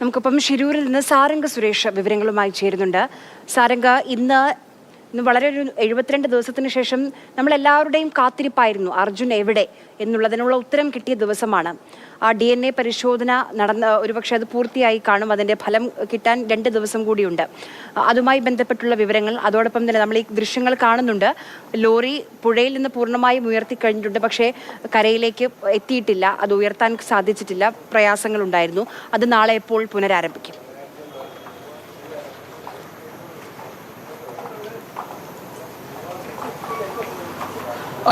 നമുക്കിപ്പം ഷിരൂരിൽ നിന്ന് സാരംഗ സുരേഷ് വിവരങ്ങളുമായി ചേരുന്നുണ്ട്. സാരംഗ ഇന്ന് വളരെ ഒരു എഴുപത്തിരണ്ട് ദിവസത്തിന് ശേഷം നമ്മളെല്ലാവരുടെയും കാത്തിരിപ്പായിരുന്നു അർജുൻ എവിടെ എന്നുള്ളതിനുള്ള ഉത്തരം കിട്ടിയ ദിവസമാണ്. ആ ഡി എൻ എ പരിശോധന നടന്ന ഒരുപക്ഷെ അത് പൂർത്തിയായി കാണും. അതിന്റെ ഫലം കിട്ടാൻ രണ്ട് ദിവസം കൂടിയുണ്ട്. അതുമായി ബന്ധപ്പെട്ടുള്ള വിവരങ്ങൾ അതോടൊപ്പം തന്നെ നമ്മൾ ഈ ദൃശ്യങ്ങൾ കാണുന്നുണ്ട്. ലോറി പുഴയിൽ നിന്ന് പൂർണമായും ഉയർത്തി കഴിഞ്ഞിട്ടുണ്ട്. പക്ഷേ കരയിലേക്ക് എത്തിയിട്ടില്ല. അത് ഉയർത്താൻ സാധിച്ചിട്ടില്ല. പ്രയാസങ്ങളുണ്ടായിരുന്നു അത് നാളെ എപ്പോൾ പുനരാരംഭിക്കും?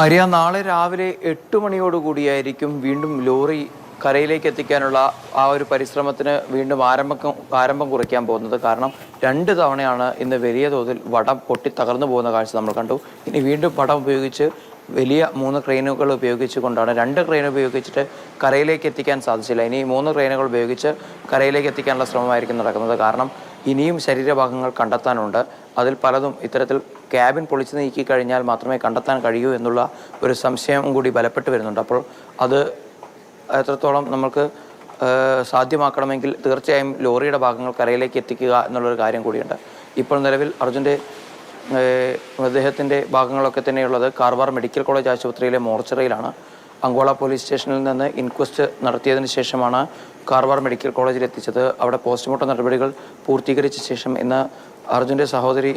ആര്യ നാളെ രാവിലെ എട്ട് മണിയോടുകൂടിയായിരിക്കും വീണ്ടും ലോറി കരയിലേക്ക് എത്തിക്കാനുള്ള ആ ഒരു പരിശ്രമത്തിന് വീണ്ടും ആരംഭം ആരംഭം കുറിക്കാൻ പോകുന്നത്. കാരണം രണ്ട് തവണയാണ് ഇന്ന് വലിയ തോതിൽ വടം പൊട്ടി തകർന്നു പോകുന്ന കാഴ്ച നമ്മൾ കണ്ടു. ഇനി വീണ്ടും വടം ഉപയോഗിച്ച് വലിയ മൂന്ന് ക്രെയിനുകൾ ഉപയോഗിച്ചുകൊണ്ടാണ് രണ്ട് ക്രെയിൻ ഉപയോഗിച്ചിട്ട് കരയിലേക്ക് എത്തിക്കാൻ സാധിച്ചില്ല. ഇനി മൂന്ന് ക്രെയിനുകൾ ഉപയോഗിച്ച് കരയിലേക്ക് എത്തിക്കാനുള്ള ശ്രമമായിരിക്കും നടക്കുന്നത്. കാരണം ഇനിയും ശരീരഭാഗങ്ങൾ കണ്ടെത്താനുണ്ട്. അതിൽ പലതും ഇത്തരത്തിൽ ക്യാബിൻ പൊളിച്ചു നീക്കി കഴിഞ്ഞാൽ മാത്രമേ കണ്ടെത്താൻ കഴിയൂ എന്നുള്ള ഒരു സംശയം കൂടി ബലപ്പെട്ട് വരുന്നുണ്ട്. അപ്പോൾ അത് എത്രത്തോളം നമുക്ക് സാധ്യമാക്കണമെങ്കിൽ തീർച്ചയായും ലോറിയുടെ ഭാഗങ്ങൾ കരയിലേക്ക് എത്തിക്കുക എന്നുള്ളൊരു കാര്യം കൂടിയുണ്ട്. ഇപ്പോൾ നിലവിൽ അർജുന്റെ മൃതദേഹത്തിന്റെ ഭാഗങ്ങളൊക്കെ തന്നെയുള്ളത് കാർവാർ മെഡിക്കൽ കോളേജ് ആശുപത്രിയിലെ മോർച്ചറിയിലാണ്. അങ്കോള പോലീസ് സ്റ്റേഷനിൽ നിന്ന് ഇൻക്വസ്റ്റ് നടത്തിയതിനു ശേഷമാണ് കാർവാർ മെഡിക്കൽ കോളേജിൽ എത്തിച്ചത്. അവിടെ പോസ്റ്റ്മോർട്ടം നടപടികൾ പൂർത്തീകരിച്ച ശേഷം ഇന്ന് അർജുന്റെ സഹോദരി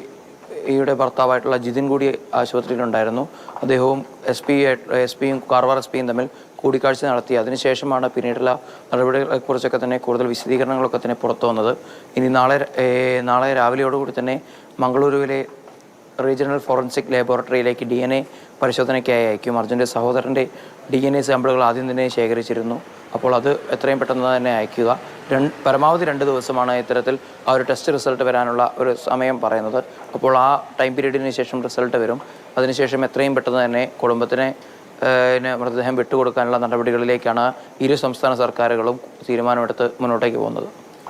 യുടെ ഭർത്താവായിട്ടുള്ള ജിതിൻ കൂടി ആശുപത്രിയിലുണ്ടായിരുന്നു. അദ്ദേഹവും എസ് പി എസ് പിയും കാർവാർ എസ് പിയും തമ്മിൽ കൂടിക്കാഴ്ച നടത്തി. അതിനുശേഷമാണ് പിന്നീടുള്ള നടപടികളെക്കുറിച്ചൊക്കെ തന്നെ കൂടുതൽ വിശദീകരണങ്ങളൊക്കെ തന്നെ പുറത്തു വന്നത് ഇനി നാളെ നാളെ രാവിലെയോടുകൂടി തന്നെ മംഗളൂരുവിലെ റീജിയണൽ ഫോറൻസിക് ലാബോറട്ടറിയിലേക്ക് ഡി എൻ എ പരിശോധനയ്ക്കായി അയക്കും. അർജുന്റെ സഹോദരന്റെ ഡി എൻ എ സാമ്പിളുകൾ ആദ്യം തന്നെ ശേഖരിച്ചിരുന്നു. അപ്പോൾ അത് എത്രയും പെട്ടെന്ന് തന്നെ അയക്കുക. രണ്ട് പരമാവധി രണ്ട് ദിവസമാണ് ഇത്തരത്തിൽ ആ ഒരു ടെസ്റ്റ് റിസൾട്ട് വരാനുള്ള ഒരു സമയം പറയുന്നത്. അപ്പോൾ ആ ടൈം പീരീഡിന് ശേഷം റിസൾട്ട് വരും. അതിനുശേഷം എത്രയും പെട്ടെന്ന് തന്നെ കുടുംബത്തിനെ മൃതദേഹം വിട്ടുകൊടുക്കാനുള്ള നടപടികളിലേക്കാണ് ഇരു സംസ്ഥാന സർക്കാരുകളും തീരുമാനമെടുത്ത് മുന്നോട്ടേക്ക് പോകുന്നത്.